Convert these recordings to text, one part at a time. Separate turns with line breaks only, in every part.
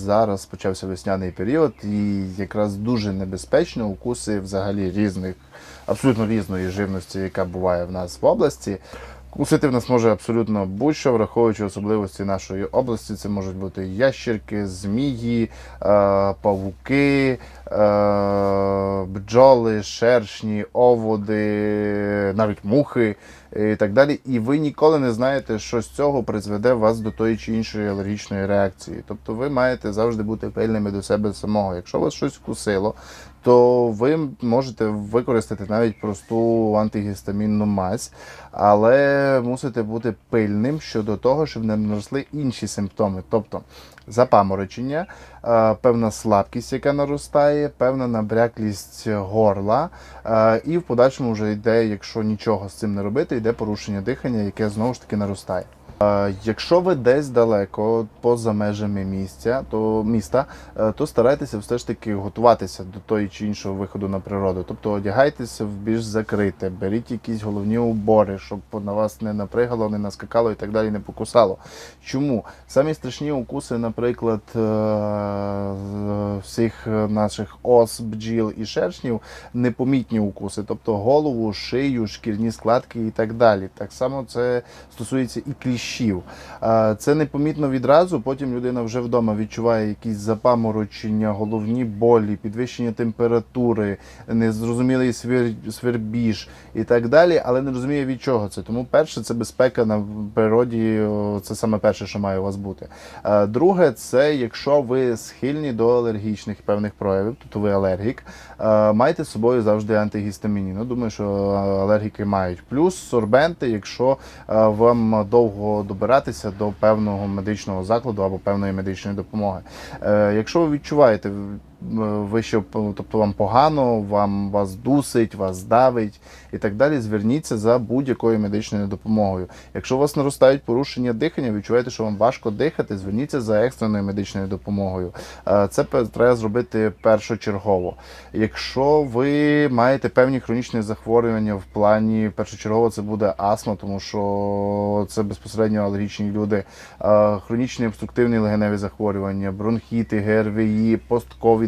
зараз почався весняний період, і якраз дуже небезпечно укуси взагалі різних, абсолютно різної живності, яка буває в нас в області. Кусити в нас може абсолютно будь-що, враховуючи особливості нашої області. Це можуть бути ящерки, змії, е, павуки, е, бджоли, шершні, оводи, навіть мухи і так далі. І ви ніколи не знаєте, що з цього призведе вас до тої чи іншої алергічної реакції. Тобто ви маєте завжди бути пильними до себе самого. Якщо вас щось вкусило, то ви можете використати навіть просту антигістамінну мазь, але мусите бути пильним щодо того, щоб не наросли інші симптоми, тобто запаморочення, е, певна слабкість, яка наростає, певна набряклість горла, е, і в подальшому вже йде, якщо нічого з цим не робити, йде порушення дихання, яке знову ж таки наростає. Якщо ви десь далеко, поза межами місця, то міста, е, то старайтеся все ж таки готуватися до того чи іншого виходу на природу. Тобто одягайтеся в більш закрите, беріть якісь головні убори, щоб на вас не напригало, не наскакало і так далі, не покусало. Чому? Самі страшні укуси, наприклад, е, всіх наших ос, бджіл і шершнів, непомітні укуси, тобто голову, шию, шкірні складки і так далі. Так само це стосується і кліщів. Е, Це непомітно відразу. Потім людина вже вдома відчуває якісь запаморочення, головні болі, підвищення температури, незрозумілий свербіж і так далі, але не розуміє від чого це. Тому перше, це безпека на природі. Це саме перше, що має у вас бути. Е, Друге, це якщо ви схильні до алергічних певних проявів, тобто ви алергік, е, майте з собою завжди антигістаміні. Ну, думаю, що алергіки мають. Плюс сорбенти, якщо вам довго добиратися до певного медичного закладу або певної медичної допомоги. Е, Якщо ви відчуваєте ви що, тобто вам погано, вам вас дусить, вас давить і так далі, зверніться за будь-якою медичною допомогою. Якщо у вас наростають порушення дихання, відчуваєте, що вам важко дихати, зверніться за екстреною медичною допомогою. Е, Це треба зробити першочергово. Якщо ви маєте певні хронічні захворювання в плані першочергово, це буде астма, тому що це безпосередньо алергічні люди, Е, хронічні обструктивні легеневі захворювання, бронхіти, ГРВІ,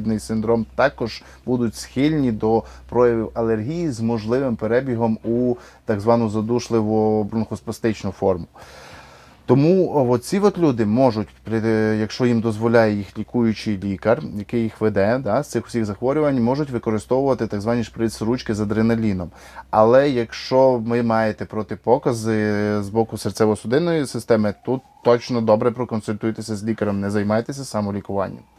постковідний синдром також будуть схильні до проявів алергії з можливим перебігом у так звану задушливу бронхоспастичну форму. Тому оці от люди можуть, якщо їм дозволяє їх лікуючий лікар, який їх веде да, з цих всіх захворювань, можуть використовувати так звані шприц-ручки з адреналіном. Але якщо ви маєте протипокази з боку серцево-судинної системи, тут точно добре проконсультуйтеся з лікарем, не займайтеся самолікуванням.